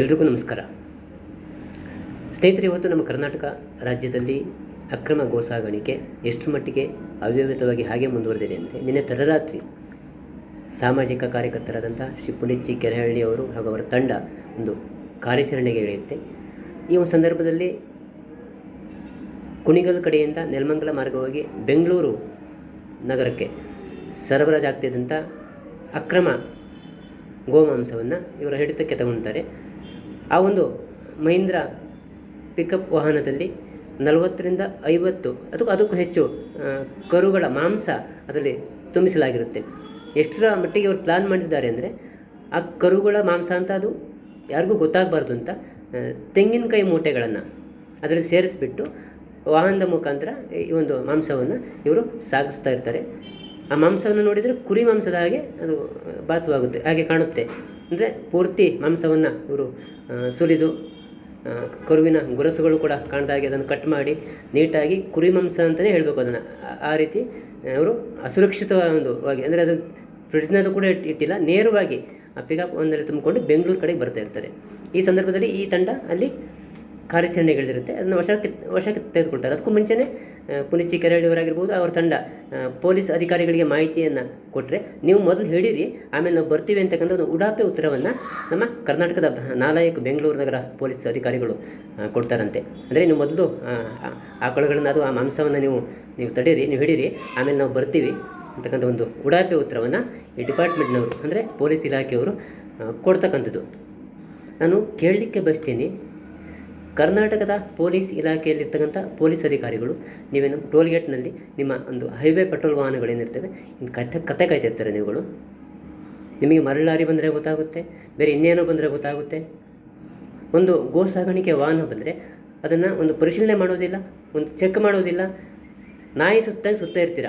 ಎಲ್ರಿಗೂ ನಮಸ್ಕಾರ. ಸ್ನೇಹಿತರೆ, ಇವತ್ತು ನಮ್ಮ ಕರ್ನಾಟಕ ರಾಜ್ಯದಲ್ಲಿ ಅಕ್ರಮ ಗೋ ಸಾಗಾಣಿಕೆ ಎಷ್ಟರ ಮಟ್ಟಿಗೆ ಅವ್ಯವಹಿತವಾಗಿ ಹಾಗೆ ಮುಂದುವರೆದಿದೆ ಅಂದರೆ, ನಿನ್ನೆ ತಡರಾತ್ರಿ ಸಾಮಾಜಿಕ ಕಾರ್ಯಕರ್ತರಾದಂಥ ಶ್ರೀ ಪುನಿಚ್ಚಿ ಕೆರೆಹಳ್ಳಿ ಅವರು ಹಾಗೂ ಅವರ ತಂಡ ಒಂದು ಕಾರ್ಯಾಚರಣೆಗೆ ಇಳಿಯುತ್ತೆ. ಈ ಒಂದು ಸಂದರ್ಭದಲ್ಲಿ ಕುಣಿಗಲ್ ಕಡೆಯಿಂದ ನೆಲಮಂಗಲ ಮಾರ್ಗವಾಗಿ ಬೆಂಗಳೂರು ನಗರಕ್ಕೆ ಸರಬರಾಜಾಗ್ತಿದ್ದಂಥ ಅಕ್ರಮ ಗೋಮಾಂಸವನ್ನು ಇವರ ಹಿಡಿತಕ್ಕೆ ತಗೊಳ್ತಾರೆ ಆ ಒಂದು ಮಹೀಂದ್ರ ಪಿಕಪ್ ವಾಹನದಲ್ಲಿ ನಲವತ್ತರಿಂದ ಐವತ್ತು ಅದಕ್ಕೂ ಅದಕ್ಕೂ ಹೆಚ್ಚು ಕರುಗಳ ಮಾಂಸ ಅದರಲ್ಲಿ ತುಂಬಿಸಲಾಗಿರುತ್ತೆ. ಎಷ್ಟರ ಮಟ್ಟಿಗೆ ಅವರು ಪ್ಲಾನ್ ಮಾಡಿದ್ದಾರೆ ಅಂದರೆ, ಆ ಕರುಗಳ ಮಾಂಸ ಅಂತ ಅದು ಯಾರಿಗೂ ಗೊತ್ತಾಗಬಾರ್ದು ಅಂತ ತೆಂಗಿನಕಾಯಿ ಮೂಟೆಗಳನ್ನು ಅದರಲ್ಲಿ ಸೇರಿಸ್ಬಿಟ್ಟು ವಾಹನದ ಮುಖಾಂತರ ಈ ಒಂದು ಮಾಂಸವನ್ನು ಇವರು ಸಾಗಿಸ್ತಾ ಇರ್ತಾರೆ. ಆ ಮಾಂಸವನ್ನು ನೋಡಿದರೆ ಕುರಿ ಮಾಂಸದ ಹಾಗೆ ಅದು ಭಾಸವಾಗುತ್ತೆ, ಹಾಗೆ ಕಾಣುತ್ತೆ. ಅಂದರೆ ಪೂರ್ತಿ ಮಾಂಸವನ್ನು ಇವರು ಸುಲಿದು ಕರುವಿನ ಗುರಸುಗಳು ಕೂಡ ಕಾಣ್ದ ಹಾಗೆ ಅದನ್ನು ಕಟ್ ಮಾಡಿ ನೀಟಾಗಿ ಕುರಿ ಮಾಂಸ ಅಂತಲೇ ಹೇಳಬೇಕು ಅದನ್ನು. ಆ- ರೀತಿ ಅವರು ಅಸುರಕ್ಷಿತ ಒಂದು ವಾಗಿ ಅಂದರೆ ಅದನ್ನು ಫ್ರಿಡ್ಜ್ನಲ್ಲೂ ಕೂಡ ಇಟ್- ಇಟ್ಟಿಲ್ಲ, ನೇರವಾಗಿ ಆ ಪಿಕಪ್ ಒಂದರಲ್ಲಿ ತುಂಬಿಕೊಂಡು ಬೆಂಗಳೂರು ಕಡೆಗೆ ಬರ್ತಾ ಇರ್ತಾರೆ. ಈ ಸಂದರ್ಭದಲ್ಲಿ ಈ ತಂಡ ಅಲ್ಲಿ ಕಾರ್ಯಾಚರಣೆಗಳಿರುತ್ತೆ. ಅದನ್ನು ವಶಕ್ಕೆ ವಶಕ್ಕೆ ತೆಗೆದುಕೊಳ್ತಾರೆ. ಅದಕ್ಕೂ ಮುಂಚೆನೇ ಪುನಿಚಿ ಕೆರಳಿಯವರಾಗಿರ್ಬೋದು, ಅವರ ತಂಡ ಪೊಲೀಸ್ ಅಧಿಕಾರಿಗಳಿಗೆ ಮಾಹಿತಿಯನ್ನು ಕೊಟ್ಟರೆ ನೀವು ಮೊದಲು ಹೇಳಿರಿ, ಆಮೇಲೆ ನಾವು ಬರ್ತೀವಿ ಅಂತಕ್ಕಂಥ ಒಂದು ಉಡಾಪೆ ಉತ್ತರವನ್ನು ನಮ್ಮ ಕರ್ನಾಟಕದ ನಾಲಾಯಕ್ ಬೆಂಗಳೂರು ನಗರ ಪೊಲೀಸ್ ಅಧಿಕಾರಿಗಳು ಕೊಡ್ತಾರಂತೆ. ಅಂದರೆ ನೀವು ಮೊದಲು ಆಕಳುಗಳನ್ನು ಅದು ಆ ಮಾಂಸವನ್ನು ನೀವು ನೀವು ತಡೀರಿ, ನೀವು ಹಿಡೀರಿ, ಆಮೇಲೆ ನಾವು ಬರ್ತೀವಿ ಅಂತಕ್ಕಂಥ ಒಂದು ಉಡಾಪೆ ಉತ್ತರವನ್ನು ಈ ಡಿಪಾರ್ಟ್ಮೆಂಟ್ನವರು, ಅಂದರೆ ಪೊಲೀಸ್ ಇಲಾಖೆಯವರು ಕೊಡ್ತಕ್ಕಂಥದ್ದು. ನಾನು ಕೇಳಲಿಕ್ಕೆ ಬಯಸ್ತೀನಿ ಕರ್ನಾಟಕದ ಪೊಲೀಸ್ ಇಲಾಖೆಯಲ್ಲಿರ್ತಕ್ಕಂಥ ಪೊಲೀಸ್ ಅಧಿಕಾರಿಗಳು ನೀವೇನು ಟೋಲ್ಗೇಟ್ನಲ್ಲಿ ನಿಮ್ಮ ಒಂದು ಹೈವೇ ಪೆಟ್ರೋಲ್ ವಾಹನಗಳೇನಿರ್ತವೆ ಇನ್ನು ಕಥೆ ಕತೆ ಕಾಯ್ತಿರ್ತಾರೆ ನೀವುಗಳು? ನಿಮಗೆ ಮರಳಾರಿ ಬಂದರೆ ಗೊತ್ತಾಗುತ್ತೆ ಬೇರೆ ಇನ್ನೇನೋ ಬಂದರೆ ಗೊತ್ತಾಗುತ್ತೆ. ಒಂದು ಗೋ ಸಾಗಾಣಿಕೆ ವಾಹನ ಬಂದರೆ ಅದನ್ನು ಒಂದು ಪರಿಶೀಲನೆ ಮಾಡೋದಿಲ್ಲ ಒಂದು ಚೆಕ್ ಮಾಡೋದಿಲ್ಲ ನಾಯಿ ಸುತ್ತ ಸುತ್ತ ಇರ್ತೀರ.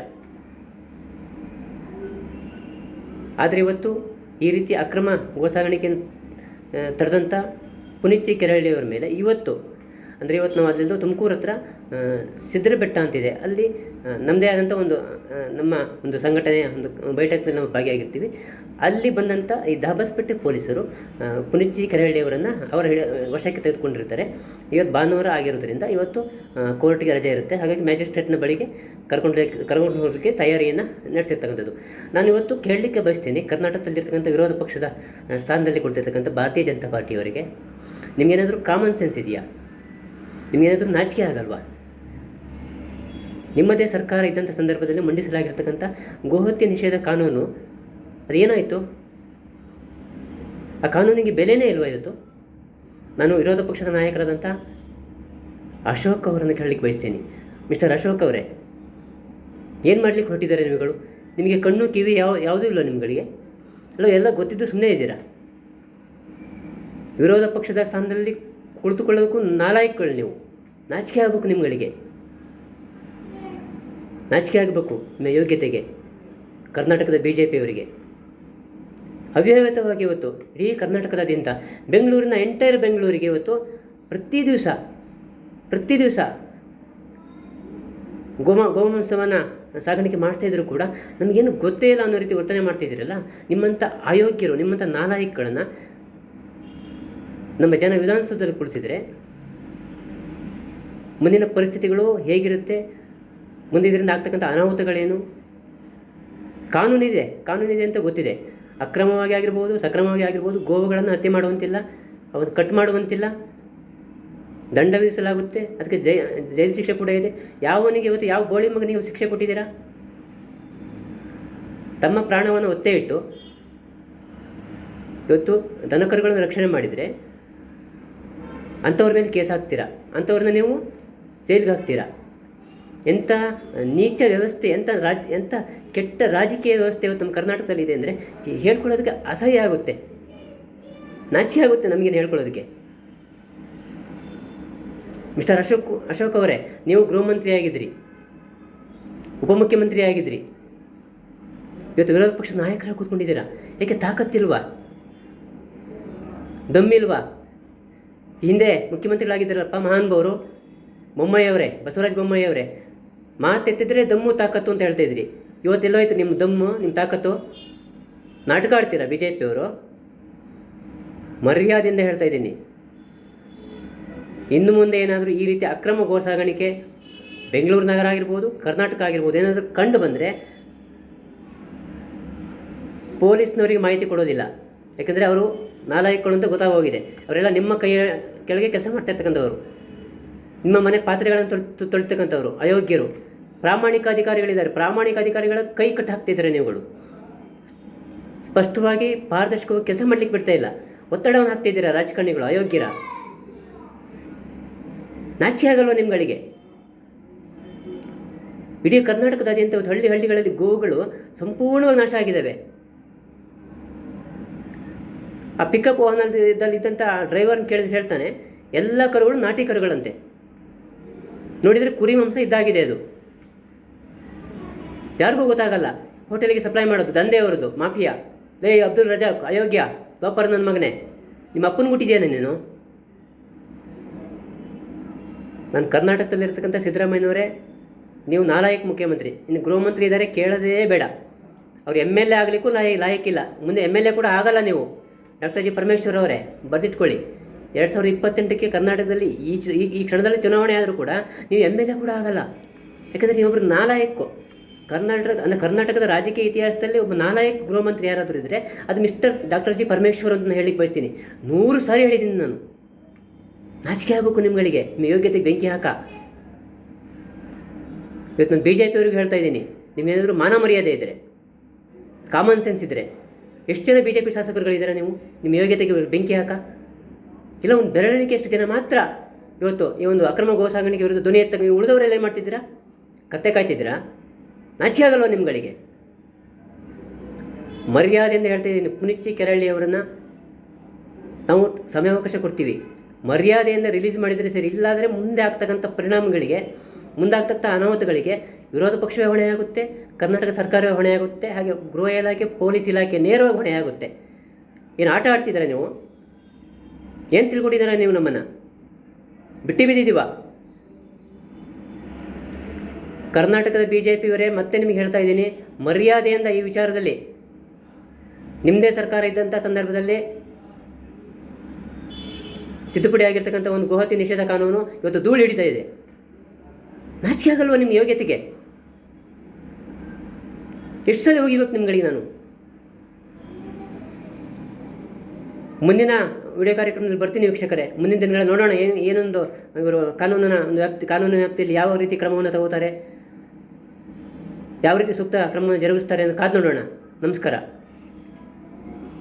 ಆದರೆ ಇವತ್ತು ಈ ರೀತಿ ಅಕ್ರಮ ಗೋ ಸಾಗಾಣಿಕೆಯನ್ನು ಆ, ತಡೆದಂಥ ಪುನಿಚ್ಚಿ ಕೆರಳಿಯವರ ಮೇಲೆ. ಇವತ್ತು ಅಂದರೆ ಇವತ್ತು ನಾವು ಅಲ್ಲಿಂದ ತುಮಕೂರು ಹತ್ರ ಸಿದ್ಧರ ಬೆಟ್ಟ ಅಂತಿದೆ. ಅಲ್ಲಿ ನಮ್ಮದೇ ಆದಂಥ ಒಂದು ನಮ್ಮ ಒಂದು ಸಂಘಟನೆ, ಒಂದು ಬೈಠಕ್ನಲ್ಲಿ ನಾವು ಭಾಗಿಯಾಗಿರ್ತೀವಿ. ಅಲ್ಲಿ ಬಂದಂಥ ಈ ದಾಬಸ್ಪೇಟೆ ಪೊಲೀಸರು ಪುನಿಚ್ಚಿ ಕರೆಹಳ್ಳಿಯವರನ್ನು ಅವರ ವಶಕ್ಕೆ ತೆಗೆದುಕೊಂಡಿರ್ತಾರೆ. ಇವತ್ತು ಭಾನುವಾರ ಆಗಿರೋದ್ರಿಂದ ಇವತ್ತು ಕೋರ್ಟ್ಗೆ ರಜೆ ಇರುತ್ತೆ. ಹಾಗಾಗಿ ಮ್ಯಾಜಿಸ್ಟ್ರೇಟ್ನ ಬಳಿಗೆ ಕರ್ಕೊಂಡು ಕರ್ಕೊಂಡು ಹೋಗಲಿಕ್ಕೆ ತಯಾರಿಯನ್ನು ನಡೆಸಿರ್ತಕ್ಕಂಥದ್ದು. ನಾನು ಇವತ್ತು ಕೇಳಲಿಕ್ಕೆ ಬಯಸ್ತೀನಿ, ಕರ್ನಾಟಕದಲ್ಲಿರ್ತಕ್ಕಂಥ ವಿರೋಧ ಪಕ್ಷದ ಸ್ಥಾನದಲ್ಲಿ ಕೊಡ್ತಿರ್ತಕ್ಕಂಥ ಭಾರತೀಯ ಜನತಾ ಪಾರ್ಟಿಯವರಿಗೆ. ನಿಮಗೇನಾದರೂ ಕಾಮನ್ ಸೆನ್ಸ್ ಇದೆಯಾ? ನಿಮಗೇನಾದರೂ ನಾಚಿಕೆ ಆಗಲ್ವಾ? ನಿಮ್ಮದೇ ಸರ್ಕಾರ ಇದ್ದಂಥ ಸಂದರ್ಭದಲ್ಲಿ ಮಂಡಿಸಲಾಗಿರ್ತಕ್ಕಂಥ ಗೋಹತ್ಯೆ ನಿಷೇಧ ಕಾನೂನು ಅದೇನಾಯಿತು? ಆ ಕಾನೂನಿಗೆ ಬೆಲೆನೇ ಇಲ್ವಾ ಇವತ್ತು? ನಾನು ವಿರೋಧ ಪಕ್ಷದ ನಾಯಕರಾದಂಥ ಅಶೋಕ್ ಅವರನ್ನು ಕೇಳಲಿಕ್ಕೆ ಬಯಸ್ತೀನಿ. ಮಿಸ್ಟರ್ ಅಶೋಕ್ ಅವರೇ, ಏನು ಮಾಡಲಿಕ್ಕೆ ಹೊರಟಿದ್ದಾರೆ ನಿಮಗಳು? ನಿಮಗೆ ಕಣ್ಣು, ಕಿವಿ ಯಾವ, ಯಾವುದೂ ಇಲ್ಲ ನಿಮ್ಗಳಿಗೆ? ಅಲ್ಲ, ಎಲ್ಲ ಗೊತ್ತಿದ್ದು ಸುಮ್ಮನೆ ಇದ್ದೀರಾ? ವಿರೋಧ ಪಕ್ಷದ ಸ್ಥಾನದಲ್ಲಿ ಕುಳಿತುಕೊಳ್ಳೋದಕ್ಕೂ ನಾಲಾಯಕ್ಗಳು ನೀವು. ನಾಚಿಕೆ ಆಗಬೇಕು ನಿಮ್ಗಳಿಗೆ. ನಾಚಿಕೆ ಆಗಬೇಕು ನಿಮ್ಮ ಯೋಗ್ಯತೆಗೆ. ಕರ್ನಾಟಕದ ಬಿ ಜೆ ಪಿಯವರಿಗೆ ಅವ್ಯವಹಿತವಾಗಿ ಇವತ್ತು ಇಡೀ ಕರ್ನಾಟಕದಾದ್ಯಂತ ಬೆಂಗಳೂರಿನ ಎಂಟೈರ್ ಬೆಂಗಳೂರಿಗೆ ಇವತ್ತು ಪ್ರತಿ ದಿವಸ ಪ್ರತಿ ದಿವಸ ಗೋಮ ಗೋಮಾಂಸವನ್ನು ಸಾಗಾಣಿಕೆ ಮಾಡ್ತಾಯಿದ್ರು ಕೂಡ ನಮಗೇನು ಗೊತ್ತೇ ಇಲ್ಲ ಅನ್ನೋ ರೀತಿ ವರ್ತನೆ ಮಾಡ್ತಿದ್ದೀರಲ್ಲ ನಿಮ್ಮಂಥ ಅಯೋಗ್ಯರು, ನಿಮ್ಮಂಥ ನಾಲಾಯಕಗಳನ್ನು ನಮ್ಮ ಜನ ವಿಧಾನಸೌಧದಲ್ಲಿ ಕುಳಿಸಿದರೆ ಮುಂದಿನ ಪರಿಸ್ಥಿತಿಗಳು ಹೇಗಿರುತ್ತೆ, ಮುಂದೆ ಇದರಿಂದ ಆಗ್ತಕ್ಕಂಥ ಅನಾಹುತಗಳೇನು? ಕಾನೂನಿದೆ ಕಾನೂನಿದೆ ಅಂತ ಗೊತ್ತಿದೆ. ಅಕ್ರಮವಾಗಿ ಆಗಿರ್ಬೋದು, ಸಕ್ರಮವಾಗಿ ಆಗಿರ್ಬೋದು, ಗೋವುಗಳನ್ನು ಹತ್ಯೆ ಮಾಡುವಂತಿಲ್ಲ, ಅವನ್ನು ಕಟ್ ಮಾಡುವಂತಿಲ್ಲ, ದಂಡ ವಿಧಿಸಲಾಗುತ್ತೆ. ಅದಕ್ಕೆ ಜೈ, ಜೈಲು ಶಿಕ್ಷೆ ಕೂಡ ಇದೆ. ಯಾವನಿಗೆ ಇವತ್ತು, ಯಾವ ಗೋಳಿ ಮಗ ನೀವು ಶಿಕ್ಷೆ ಕೊಟ್ಟಿದ್ದೀರಾ? ತಮ್ಮ ಪ್ರಾಣವನ್ನು ಒತ್ತೆ ಇಟ್ಟು ಇವತ್ತು ದನಕರುಗಳನ್ನು ರಕ್ಷಣೆ ಮಾಡಿದರೆ ಅಂಥವ್ರ ಮೇಲೆ ಕೇಸ್ ಹಾಕ್ತೀರಾ? ಅಂಥವ್ರನ್ನ ನೀವು ಜೈಲಿಗೆ ಹಾಕ್ತೀರಾ? ಎಂಥ ನೀಚ ವ್ಯವಸ್ಥೆ ಎಂಥ ರಾಜ್ ಎಂಥ ಕೆಟ್ಟ ರಾಜಕೀಯ ವ್ಯವಸ್ಥೆ ಇವತ್ತು ನಮ್ಮ ಕರ್ನಾಟಕದಲ್ಲಿ ಇದೆ ಅಂದರೆ ಹೇಳ್ಕೊಳ್ಳೋದಕ್ಕೆ ಅಸಹ್ಯ ಆಗುತ್ತೆ. ನಾಚಿಕೆ ಆಗುತ್ತೆ ನಮಗೇನು ಹೇಳ್ಕೊಳ್ಳೋದಕ್ಕೆ. ಮಿಸ್ಟರ್ ಅಶೋಕ್ ಅಶೋಕ್ ಅವರೇ, ನೀವು ಗೃಹ ಮಂತ್ರಿ ಆಗಿದ್ರಿ, ಉಪಮುಖ್ಯಮಂತ್ರಿ ಆಗಿದ್ರಿ. ಇವತ್ತು ವಿರೋಧ ಪಕ್ಷದ ನಾಯಕರಾಗಿ ಕೂತ್ಕೊಂಡಿದ್ದೀರಾ? ಏಕೆ ತಾಕತ್ತಿಲ್ವಾ? ದಮ್ಮಿಲ್ವಾ? ಹಿಂದೆ ಮುಖ್ಯಮಂತ್ರಿಗಳಾಗಿದ್ದಾರಪ್ಪ ಮಹಾನುಭಾವರು? ಬೊಮ್ಮಾಯಿಯವರೇ, ಬಸವರಾಜ ಬೊಮ್ಮಯ್ಯವರೇ, ಮಾತೆತ್ತಿದ್ರೆ ದಮ್ಮು ತಾಕತ್ತು ಅಂತ ಹೇಳ್ತಾ ಇದ್ರಿ. ಇವತ್ತೆಲ್ಲೋಯ್ತು ನಿಮ್ಮ ದಮ್ಮು, ನಿಮ್ಮ ತಾಕತ್ತು? ನಾಟಕ ಆಡ್ತೀರಾ ಬಿ ಜೆ ಪಿಯವರು ಮರ್ಯಾದೆಯಿಂದ ಹೇಳ್ತಾ ಇದ್ದೀನಿ. ಇನ್ನು ಮುಂದೆ ಏನಾದರೂ ಈ ರೀತಿ ಅಕ್ರಮ ಗೋ ಸಾಗಾಣಿಕೆ ಬೆಂಗಳೂರು ನಗರ ಆಗಿರ್ಬೋದು, ಕರ್ನಾಟಕ ಆಗಿರ್ಬೋದು, ಏನಾದರೂ ಕಂಡು ಬಂದರೆ ಪೊಲೀಸ್ನವರಿಗೆ ಮಾಹಿತಿ ಕೊಡೋದಿಲ್ಲ. ಯಾಕೆಂದರೆ ಅವರು ನಾಲಾಯಕಗಳು ಅಂತ ಗೊತ್ತಾಗೋಗಿದೆ. ಅವರೆಲ್ಲ ನಿಮ್ಮ ಕೈಯ ಕೆಳಗೆ ಕೆಲಸ ಮಾಡ್ತಾ ಇರ್ತಕ್ಕಂಥವ್ರು. ನಿಮ್ಮ ಮನೆ ಪಾತ್ರೆಗಳನ್ನು ತೊಳ್ ತೊಳಿತಕ್ಕಂಥವ್ರು, ಅಯೋಗ್ಯರು. ಪ್ರಾಮಾಣಿಕ ಅಧಿಕಾರಿಗಳಿದ್ದಾರೆ. ಪ್ರಾಮಾಣಿಕ ಅಧಿಕಾರಿಗಳ ಕೈ ಕಟ್ಟು ಹಾಕ್ತಿದ್ದಾರೆ ನೀವುಗಳು. ಸ್ಪಷ್ಟವಾಗಿ ಪಾರದರ್ಶಕವಾಗಿ ಕೆಲಸ ಮಾಡ್ಲಿಕ್ಕೆ ಬಿಡ್ತಾ ಇಲ್ಲ. ಒತ್ತಡವನ್ನು ಹಾಕ್ತಿದ್ದೀರಾ ರಾಜಕಾರಣಿಗಳು, ಅಯೋಗ್ಯರ? ನಾಚಿಕೆ ಆಗಲ್ವ ನಿಮ್ಗಳಿಗೆ? ಇಡೀ ಕರ್ನಾಟಕದಾದ್ಯಂತ ಹಳ್ಳಿ ಹಳ್ಳಿಗಳಲ್ಲಿ ಗೋವುಗಳು ಸಂಪೂರ್ಣವಾಗಿ ನಾಶ ಆಗಿದ್ದಾವೆ. ಆ ಪಿಕಪ್ ವಾಹನದಲ್ಲಿ ಇದ್ದಂಥ ಡ್ರೈವರ್ನ ಕೇಳಿದ್ರೆ ಹೇಳ್ತಾನೆ, ಎಲ್ಲ ಕರುಗಳು ನಾಟಿ ಕರುಗಳಂತೆ. ನೋಡಿದರೆ ಕುರಿ ಮಾಂಸ ಇದ್ದಾಗಿದೆ ಅದು. ಯಾರಿಗೂ ಗೊತ್ತಾಗಲ್ಲ, ಹೋಟೆಲಿಗೆ ಸಪ್ಲೈ ಮಾಡೋದು ದಂಧೆಯವರದು ಮಾಫಿಯಾ. ಲೇ, ಅಬ್ದುಲ್ ರಜಾಕ್, ಅಯೋಗ್ಯ ಲೋಪರ್ ನನ್ನ ಮಗನೇ, ನಿಮ್ಮ ಅಪ್ಪನ ಗುಟ್ಟಿದೆಯೇನೆ ನೀನು? ನಾನು ಕರ್ನಾಟಕದಲ್ಲಿರ್ತಕ್ಕಂಥ ಸಿದ್ದರಾಮಯ್ಯನವರೇ, ನೀವು ನಾಲಾಯಕ್ ಮುಖ್ಯಮಂತ್ರಿ. ಇನ್ನು ಗೃಹಮಂತ್ರಿ ಇದ್ದಾರೆ ಕೇಳೋದೇ ಬೇಡ. ಅವ್ರು ಎಂ ಎಲ್ ಎ ಆಗಲಿಕ್ಕೂ ಲಾಯ ಲಾಯಕ್ಕಿಲ್ಲ ಮುಂದೆ ಎಂ ಎಲ್ ಎ ಕೂಡ ಆಗಲ್ಲ ನೀವು. ಡಾಕ್ಟರ್ ಜಿ ಪರಮೇಶ್ವರ್ ಅವರೇ, ಬರೆದಿಟ್ಕೊಳ್ಳಿ. ಎರಡು ಸಾವಿರದ ಇಪ್ಪತ್ತೆಂಟಕ್ಕೆ ಕರ್ನಾಟಕದಲ್ಲಿ ಈ ಈ- ಕ್ಷಣದಲ್ಲಿ ಚುನಾವಣೆ ಆದರೂ ಕೂಡ ನೀವು ಎಂ ಎಲ್ ಎ ಕೂಡ ಆಗಲ್ಲ. ಯಾಕಂದರೆ ನೀವೊಬ್ಬರು ನಾಲಾಯಕ್ಕು. ಕರ್ನಾಟಕ, ಅಂದರೆ ಕರ್ನಾಟಕದ ರಾಜಕೀಯ ಇತಿಹಾಸದಲ್ಲಿ ಒಬ್ಬ ನಾಲಾಯಕ್ ಗೃಹಮಂತ್ರಿ ಯಾರಾದರೂ ಇದ್ದರೆ ಅದು ಮಿಸ್ಟರ್ ಡಾಕ್ಟರ್ ಜಿ ಪರಮೇಶ್ವರ್ ಅಂತ ಹೇಳಿಕ್ಕೆ ಬಯಸ್ತೀನಿ. ನೂರು ಸಾರಿ ಹೇಳಿದ್ದೀನಿ ನಾನು. ನಾಚಿಕೆ ಆಗಬೇಕು ನಿಮ್ಗಳಿಗೆ. ನಿಮ್ಮ ಯೋಗ್ಯತೆಗೆ ಬೆಂಕಿ ಹಾಕ. ಇವತ್ತು ನಾನು ಬಿ ಜೆ ಪಿಯವ್ರಿಗೆ ಹೇಳ್ತಾ ಇದ್ದೀನಿ. ನಿಮಗೇನಾದರೂ ಮಾನ ಮರ್ಯಾದೆ ಇದ್ದರೆ ಕಾಮನ್ ಸೆನ್ಸ್ ಇದ್ದರೆ ಎಷ್ಟು ಜನ ಬಿ ಜೆ ಪಿ ಶಾಸಕರುಗಳಿದ್ದೀರಾ ನೀವು? ನಿಮ್ಮ ಯೋಗ್ಯತೆಗೆ ಬೆಂಕಿ ಹಾಕ. ಇಲ್ಲ, ಒಂದು ಬೆರಳಿಕೆ ಎಷ್ಟು ಜನ ಮಾತ್ರ ಇವತ್ತು ಈ ಒಂದು ಅಕ್ರಮ ಗೋ ವಿರುದ್ಧ ಧ್ವನಿ ಎತ್ತ ಉಳಿದವರೆಲ್ಲ ಏನು ಮಾಡ್ತಿದ್ದೀರಾ? ಕತ್ತೆ ಕಾಯ್ತಿದ್ದೀರಾ? ನಾಚಿ ಆಗಲ್ವ ನಿಮ್ಗಳಿಗೆ? ಮರ್ಯಾದೆಯಿಂದ ಹೇಳ್ತಾ ಇದ್ದೀನಿ. ಪುನಿಚ್ಚಿ ಕೆರಳ್ಳಿ ಅವರನ್ನು ನಾವು ಸಮಯಾವಕಾಶ ಕೊಡ್ತೀವಿ. ಮರ್ಯಾದೆಯಿಂದ ರಿಲೀಸ್ ಮಾಡಿದರೆ ಸರಿ, ಇಲ್ಲಾದರೆ ಮುಂದೆ ಆಗ್ತಕ್ಕಂಥ ಪರಿಣಾಮಗಳಿಗೆ, ಮುಂದಾಗ್ತಕ್ಕಂಥ ಅನಾಹುತಗಳಿಗೆ ವಿರೋಧ ಪಕ್ಷವೇ ಹೊಣೆಯಾಗುತ್ತೆ, ಕರ್ನಾಟಕ ಸರ್ಕಾರವೇ ಹೊಣೆಯಾಗುತ್ತೆ, ಹಾಗೆ ಗೃಹ ಇಲಾಖೆ, ಪೊಲೀಸ್ ಇಲಾಖೆ ನೇರವಾಗಿ ಹೊಣೆಯಾಗುತ್ತೆ. ಏನು ಆಟ ಆಡ್ತಿದ್ದೀರಾ ನೀವು? ಏನು ತಿಳ್ಕೊಂಡಿದ್ದೀರಾ ನೀವು ನಮ್ಮನ್ನು? ಬಿಟ್ಟು ಬಿದ್ದಿದ್ದೀವ? ಕರ್ನಾಟಕದ ಬಿ ಜೆ ಪಿಯವರೇ ಮತ್ತೆ ನಿಮಗೆ ಹೇಳ್ತಾ ಇದ್ದೀನಿ, ಮರ್ಯಾದೆಯಿಂದ ಈ ವಿಚಾರದಲ್ಲಿ. ನಿಮ್ಮದೇ ಸರ್ಕಾರ ಇದ್ದಂಥ ಸಂದರ್ಭದಲ್ಲಿ ತಿದ್ದುಪಡಿ ಆಗಿರ್ತಕ್ಕಂಥ ಒಂದು ಗೋಹತಿ ನಿಷೇಧ ಕಾನೂನು ಇವತ್ತು ಧೂಳು ಹಿಡಿತಾ ಇದೆ. ನಾಚಿಕೆ ಆಗಲ್ವ ನಿಮ್ಮ ಯೋಗ್ಯತೆಗೆ? ಎಷ್ಟು ಸಲ ಹೋಗಿಬೇಕು ನಿಮ್ಗಳಿಗೆ ನಾನು? ಮುಂದಿನ ವಿಡಿಯೋ ಕಾರ್ಯಕ್ರಮದಲ್ಲಿ ಬರ್ತೀನಿ ವೀಕ್ಷಕರೇ. ಮುಂದಿನ ದಿನಗಳಲ್ಲಿ ನೋಡೋಣ ಏನು ಏನೊಂದು ಇವರು ಕಾನೂನಿನ ಒಂದು ವ್ಯಾಪ್ತಿ ಕಾನೂನು ವ್ಯಾಪ್ತಿಯಲ್ಲಿ ಯಾವ ರೀತಿ ಕ್ರಮವನ್ನು ತಗೋತಾರೆ, ಯಾವ ರೀತಿ ಸೂಕ್ತ ಕ್ರಮವನ್ನು ಜರುಗಿಸ್ತಾರೆ ಅಂತ ಕಾದು ನೋಡೋಣ. ನಮಸ್ಕಾರ.